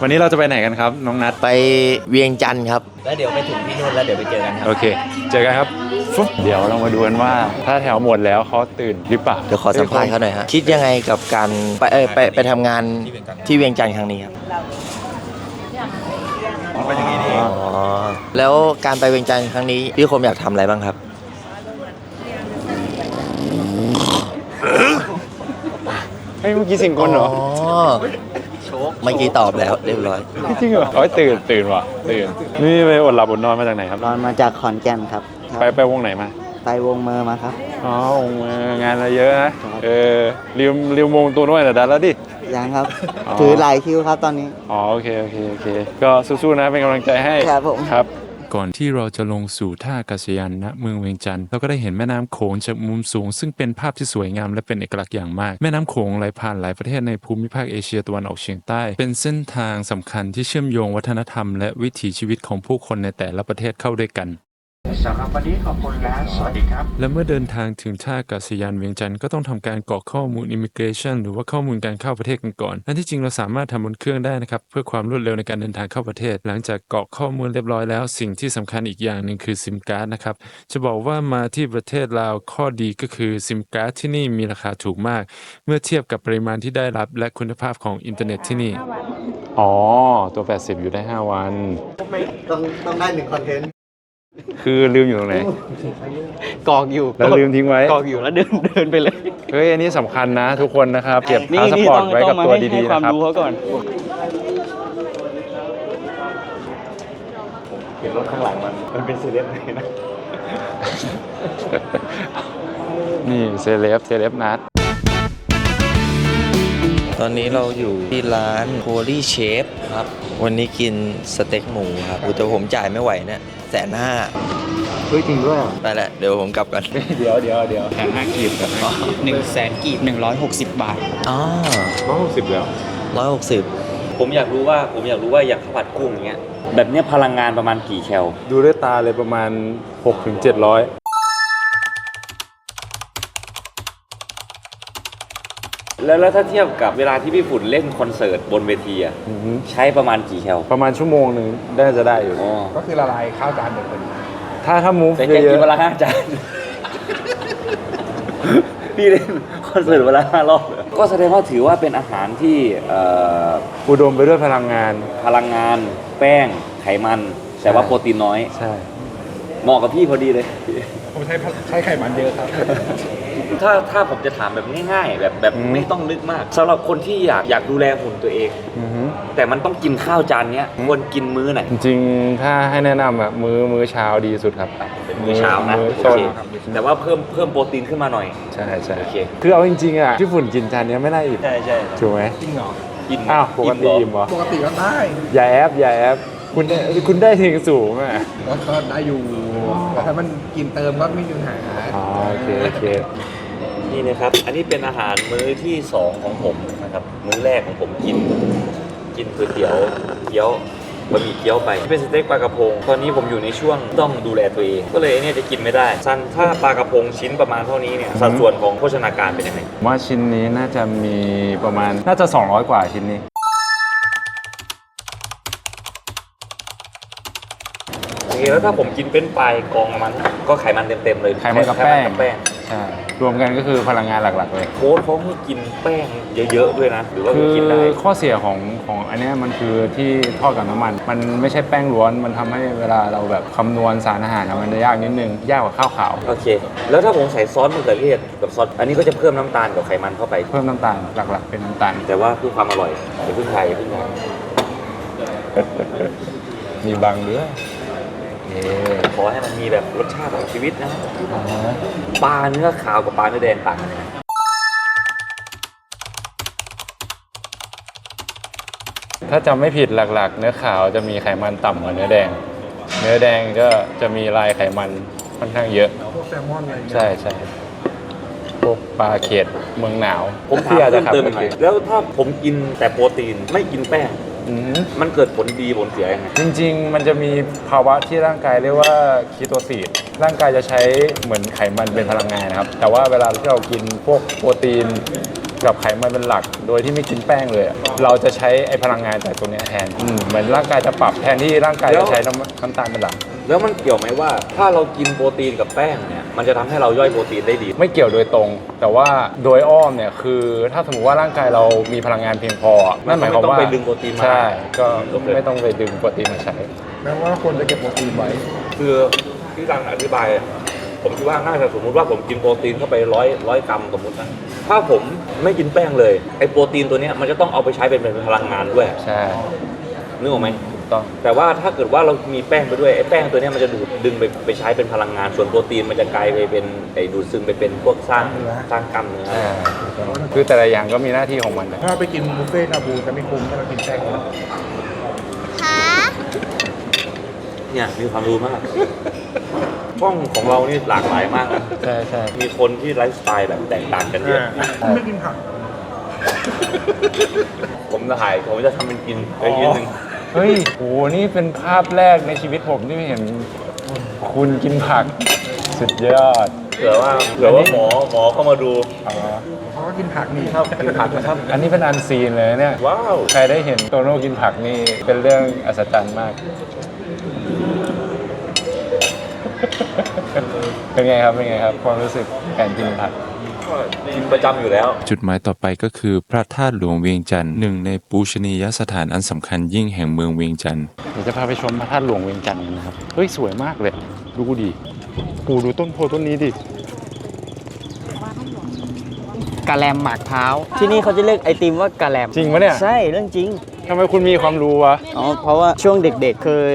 วันนี้เราจะไปไหนกันครับ น้องนัดไปเวียงจันทร์ครับ แล้วเดี๋ยวไปถึงที่นู่นแล้วเดี๋ยวไปเจอกันครับโอเค เจอกันครับฟุ๊บเดี๋ยวเรามาดูกันว่า ถ้าแถวหมดแล้วเขาตื่นหรือเปล่าเดี๋ยวขอสัมภาษณ์เขาหน่อยฮะคิดยังไงกับการไปเอ้ยไปไปทำงานที่เวียงจันทร์ครั้งนี้ครับอ๋อแล้วการไปเวียงจันทร์ครั้งนี้พี่คมอยากทำอะไรบ้างครับเฮ้ยเมื่อกี้สิงคนเหรออ๋อเมื่อกี้ตอบแล้วเรียบร้อย จริงเหรอโอ้ยตื่นตื่นว่ะตื่นนี่ไปอดหลับอดนอนมาจากไหนครับ นอนมาจากขอนแก่นครับไปไปวงไหนมาไปวงเมอร์มาครับ อ๋อวงเอองานอะไรเยอะนะเออริวริวมงตัวน้อยแต่ดันแล้วดิ ยังครับ อ๋อ ถือหลายคิวครับตอนนี้ อ๋อโอเคโอเคโอเค ก็สู้ๆนะเป็นกำลังใจให้ครับผม ครับ ก่อนที่เราจะลงสู่ท่าอากาศยานณเมืองเวียงจันทร์เราก็ได้เห็นแม่น้ำโขงจากมุมสูง ซึ่งเป็นภาพที่สวยงามและเป็นเอกลักษณ์อย่างมาก แม่น้ำโขงไหลผ่านหลายประเทศในภูมิภาคเอเชียตะวันออกเฉียงใต้ เป็นเส้นทางสำคัญที่เชื่อมโยงวัฒนธรรมและวิถีชีวิตของผู้คนในแต่ละประเทศเข้าด้วยกัน สำหรับวันนี้ขอบคุณและสวัสดีครับ และเมื่อเดินทางถึงท่าอากาศยานเวียงจันทร์ก็ต้องทำการกรอกข้อมูล immigration หรือว่าข้อมูลการเข้าประเทศกันก่อนและที่จริงเราสามารถทำบนเครื่องได้นะครับเพื่อความรวดเร็วในการเดินทางเข้าประเทศ หลังจากกรอกข้อมูลเรียบร้อยแล้ว สิ่งที่สำคัญอีกอย่างหนึ่งคือซิมการ์ดนะครับจะบอกว่ามาที่ประเทศลาวข้อดีก็คือซิมการ์ดที่นี่มีราคาถูกมาก เมื่อเทียบกับปริมาณที่ได้รับ และคุณภาพของอินเทอร์เน็ตที่นี่อ๋อ ตัว 80 อยู่ได้ 5 วัน ต้องต้องได้หนึ่งคอนเทนต์ คือลืมอยู่ตรงไหน กอกอยู่แล้วลืมทิ้งไว้ กอกอยู่แล้วเดินเดินไปเลยเฮ้ยอันนี้สำคัญนะทุกคนนะครับ เก็บนี่พาสนี่ปอร์ต้ตองไว้ต้กัอบงมาตัวให้ดีให้ๆความนะครับรู้เขาก่อนนี่เซเลบเซเลบนัด ตอนนี้เราอยู่ที่ร้าน Holy Chef ครับ วันนี้กินสเต็กหมูครับอุ๊ยแต่ผมจ่ายไม่ไหวเนี่ยแสนห้าเฮ้ยจริงด้วยไปแหละเดี๋ยวผมกลับกัน เดี๋ยวเดี๋ยวเดี๋ยวแถมห้ากีบกับห้ากีบหนึ่งแสนกีบหนึ่งร้อยหกสิบบาท อ๋อร้อยหกสิบแล้วร้อยหกสิบผมอยากรู้ว่าผมอยากรู้ว่าอย่างข้าวผัดกุ้งอย่างเงี้ยแบบเนี้ยพลังงานประมาณกี่แคลดูด้วยตาเลยประมาณ 6ถึง700 แล้วแล้วถ้าเทียบกับเวลาที่พี่ฝุ่นเล่นคอนเสิร์ตบนเวทีอะอือฮึใช้ประมาณกี่แคลประมาณชั่วโมงหนึ่งได้จะได้อยู่ อ๋อก็คือละลายข้าวจานหนึ่งเป็นถ้าถ้ามูฟแต่เยแกกินอะเวลาห้าจาน พี่เล่นคอนเสิร์ตเวลาห้ารอบเลยก็แสดงว่าถือว่าเป็นอาหารที่เอ่อๆอุดมไปด้วยพลังงาน พลังงานแป้งไขมัน แต่ว่าโปรตีนน้อย ใช่ เหมาะกับพี่พอดีเลย ผมใช้ใช้ไขมันเยอะครับ ถ้าถ้าผมจะถามแบบง่ายๆ แบบแบบไม่ต้องนึกมากสำหรับคนที่อยากอยากดูแลหุ่นตัวเอง อือฮึ แต่มันต้องกินข้าวจานเนี้ยควรกินมื้อไหนจริงๆ ถ้าให้แนะนำอะมื้อมื้อเช้าดีสุดครับ เป็นมื้อเช้านะมื้อโอต้นเคแต่ว่าเพิ่มเพิ่มโปรตีนขึ้นมาหน่อย ใช่ใช่โอเค คือเอาจริงๆอะที่ฝุ่นกินจานเนี้ยไม่น่าอิ่มใช่ใช่ถูกไหมจริงเหรอ กินอ้าวปกติอิ่มเหรอปกติก็ได้อย่าแอปอย่าแอป คุณได้คุณได้ถึงสูงอะก็ก็ได้อยู่แต่ถ้ามันกินเติมก็ไม่มีปัญหาอ๋อโอเคโอเคนี่นะครับ อันนี้เป็นอาหารมื้อที่สองของผมนะครับ มื้อแรกของผมกิน กินก๋วยเตี๋ยวเกี๊ยวบะหมี่เกี๊ยวไปเป็นสเต็กปลากระพง ตอนนี้ผมอยู่ในช่วงต้องดูแลตัวเองก็เลยไอ้เนี่ยจะกินไม่ได้ซันถ้าปลากระพงชิ้นประมาณเท่านี้เนี่ยสัดส่วนของโภชนาการเป็นยังไงผมว่าชิ้นนี้น่าจะมีประมาณน่าจะ 200 กว่าชิ้นนี้ โอ เคแล้วถ้าผมกินเป็นปลายกองประมาณก็ไขมันเต็มๆเลยไขมันกับแป้งแป้ง ใช่รวมกันก็คือพลังงานหลักๆ เลย โค้ชเขาให้กินแป้งเยอะๆด้วยนะ หรือว่าคือกินได้ ข้อเสียของของอันเนี้ยมันคือที่ทอดกับน้ำมัน มันไม่ใช่แป้งล้วน มันทำให้เวลาเราแบบคำนวณสารอาหารอะมันจะยากนิดนึง ยากกว่าข้าวขาว โอเค แล้วถ้าผมใส่ซอสมะเขือเทศกับซอส อันนี้ก็จะเพิ่มน้ำตาลกับไขมันเข้าไป เพิ่มน้ำตาลหลักๆ เป็นน้ำตาล แต่ว่าเพื่อความอร่อยอย่าเพิ่งไทยอย่าเพิ่งไทยมีบางเรือเอ๊ะ ขอให้มันมีแบบรสชาติของชีวิตนะปลาเนื้อขาวกับปลาเนื้อแดงต่างกันยังไงถ้าจำไม่ผิดหลักๆ เนื้อขาวจะมีไขมันต่ำกว่าเนื้อแดง เนื้อแดงก็จะมีลายไขมันค่อนข้างเยอะพวกแซลมอนอะไรอย่างเงี้ยใช่ใช่พวกปลาเขตเมืองหนาวผมถามที่อาจจะเพิ่มขับเติมอีกหน่อยไม่แล้วถ้าผมกินแต่โปรตีนไม่กินแป้ง อือหือมันเกิดผลดีผลเสียยังไงจริง ๆ มันจะมีภาวะที่ร่างกายเรียกว่าคีโตซีดร่างกายจะใช้เหมือนไขมันเป็นพลังงานนะครับ แต่ว่าเวลาที่เรากินพวกโปรตีน กับไขมันเป็นหลัก โดยที่ไม่กินแป้งเลยอะเราจะใช้ไอ้พลังงานจากตรงเนี้ยแทนอืมเหมือนร่างกายจะปรับแทนที่ร่างกายจะใช้น้ำน้ำตาลเป็นหลัก แล้วมันเกี่ยวไหมว่า ถ้าเรากินโปรตีนกับแป้งเนี่ยมันจะทำให้เราย่อยโปรตีนได้ดี ไม่เกี่ยวโดยตรง แต่ว่าโดยอ้อมเนี่ยคือถ้าสมมติว่าร่างกายเรามีพลังงานเพียงพออะนั่นหมายความว่าไม่ต้องไปดึงโปรตีนมาใช่ก็โอเค ไม่ต้องไปดึงโปรตีนมาใช้ แม้ว่าคนจะเก็บโปรตีนไว้ คือที่รังอธิบาย ผมคิดว่าน่าจะสมมุติว่าผมกินโปรตีนเข้าไปร้อยร้อยกรัมสมมตินะ ถ้าผมไม่กินแป้งเลยไอ้โปรตีนตัวเนี้ยมันจะต้องเอาไปใช้เป็นเป็นพลังงานด้วยใช่นึกออกไหมถูกต้อง แต่ว่าถ้าเกิดว่าเรามีแป้งไปด้วยไอ้แป้งตัวเนี้ยมันจะดูดดึงไปไปใช้เป็นพลังงาน ส่วนโปรตีนมันจะกลายไปเป็นไอ้ดูดซึมไปเป็นพวกสร้างสร้างกล้ามเนื้อใช่ถูกต้องคือแต่ละอย่างก็มีหน้าที่ของมันนะถ้าไปกินบุฟเฟ่ต์ชาบูจะไม่คุ้มถ้าเรากินแป้งนะเนี่ยมีความรู้มาก ช่องของเรานี่หลากหลายมากนะใช่ใช่มีคนที่ไลฟ์สไตล์แบบแตกต่างกันเยอะไม่กินผัก ผมจะถ่ายผมจะทำเป็นกินไปนิดนึงเฮ้ยโหนี่เป็นภาพแรกในชีวิตผมที่เห็น คุณกินผัก สุดยอดเผื่อว่าเผื่อว่าหมอหมอเข้ามาดูเขาก็กินผักนี่ครับกินผักนะครับ อันนี้เป็นอันซีนเลยเนี่ยว้าวใครได้เห็นโตโน่กินผักนี่เป็นเรื่องอัศจรรย์มาก เป็นไงครับ เป็นไงครับ ความรู้สึกการกินผักก็กินประจำอยู่แล้ว จุดหมายต่อไปก็คือพระธาตุหลวงเวียงจันทร์หนึ่งในปูชนียสถานอันสำคัญยิ่งแห่งเมืองเวียงจันทร์ เดี๋ยวจะพาไปชมพระธาตุหลวงเวียงจันทร์กันนะครับ เฮ้ย สวยมากเลย ดูดิกูดูต้นโพต้นนี้ดิ กะแลมหมากเท้า ที่นี่เขาจะเรียกไอติมว่ากะแลมจริงปะเนี่ย ใช่เรื่องจริง ทำไมคุณมีความรู้วะ อ๋อเพราะว่าช่วงเด็กๆ เคย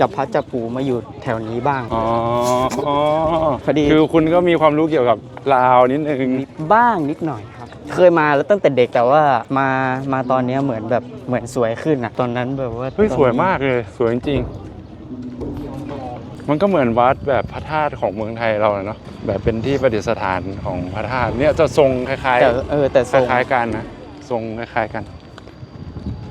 จับพัดจับผูมาอยู่แถวนี้บ้าง อ๋ออ๋อพอดี คือคุณก็มีความรู้เกี่ยวกับลาวนิดนึง บ้างนิดหน่อยครับ เคยมาแล้วตั้งแต่เด็กแต่ว่ามามาตอนเนี้ยเหมือนแบบเหมือนสวยขึ้นอะตอนนั้นแบบว่าเฮ้ยตอนสวยมากเลย สวยจริงๆมันก็เหมือนวัดแบบพระธาตุของเมืองไทยเราเลยเนาะแบบเป็นที่ประดิษฐานของพระธาตุเนี่ยจะทรงคล้ายแต่เออแต่ๆทรงคล้ายๆกันนะทรงคล้ายๆกัน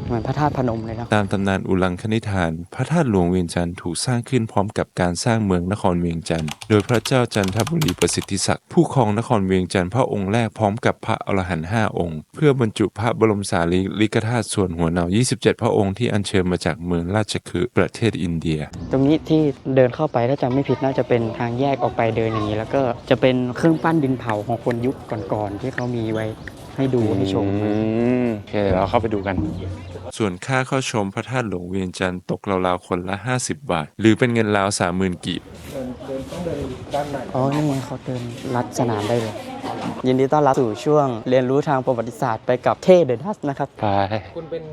เหมือนพระธาตุพนมเลยเนาะตามตำนานอุลังคณิธาน พระธาตุหลวงเวียงจันทร์ถูกสร้างขึ้นพร้อมกับการสร้างเมืองนครเวียงจันทร์โดยพระเจ้าจันทบุรีประสิทธิศักดิ์ผู้ครองนครเวียงจันทร์พระองค์แรกพร้อมกับพระอรหันต์ห้าองค์ เพื่อบรรจุพระบรมสารีริกธาตุส่วนหัวเนา 27 พระองค์ที่อัญเชิญมาจากเมืองราชคฤห์ประเทศอินเดีย ตรงนี้ที่เดินเข้าไปถ้าจำไม่ผิดน่าจะเป็นทางแยกออกไปเดินอย่างนี้ แล้วก็จะเป็นเครื่องปั้นดินเผาของคนยุคก่อนๆที่เขามีไว้ ให้ดูให้ชมโอเคเดี๋ยวเราเข้าไปดูกัน ส่วนค่าเข้าชมพระธาตุหลวงเวียงจันทร์ตกราวๆคนละ 50 บาท หรือเป็นเงินราว 30,000 กีบ อ๋อนี่ไงเขาเดินลัดสนามได้เลย ยินดีต้อนรับสู่ช่วงเรียนรู้ทางประวัติศาสตร์ไปกับเทเดดัสนะครับ ไปคุณเป็น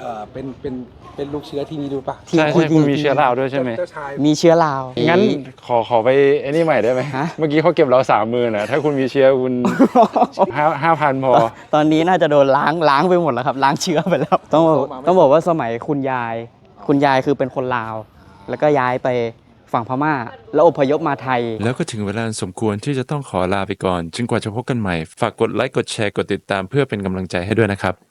เอ่อเป็นเป็นเป็นลูกเชื้อที่นี่ดูป่ะที่ใช่คุใช่ณคุณมีเชื้อราวด้วยใช่ไหม เจ้าชายมีเชื้อราว งั้นขอขอไปไอ้นี่ใหม่ได้ไหม ฮะ เมื่อกี้เขาเก็บเราสามหมื่นนะถ้าคุณมีเชื้อคุณ ห้าห้าพันพอ ตอนนี้น่าจะโดนล้างล้างไปหมดแล้วครับ ล้างเชื้อไปแล้ว ต้องบอกต้องบอกว่าสมัยคุณยาย คุณยายคือเป็นคนลาว แล้วก็ย้ายไป ฝั่งพม่า แล้วอพยพมาไทย แล้วก็ถึงเวลาสมควรที่จะต้องขอลาไปก่อนจึงกว่าจะพบกันใหม่ ฝากกดไลค์กดแชร์กดติดตามเพื่อเป็นกำลังใจให้ด้วยนะครับ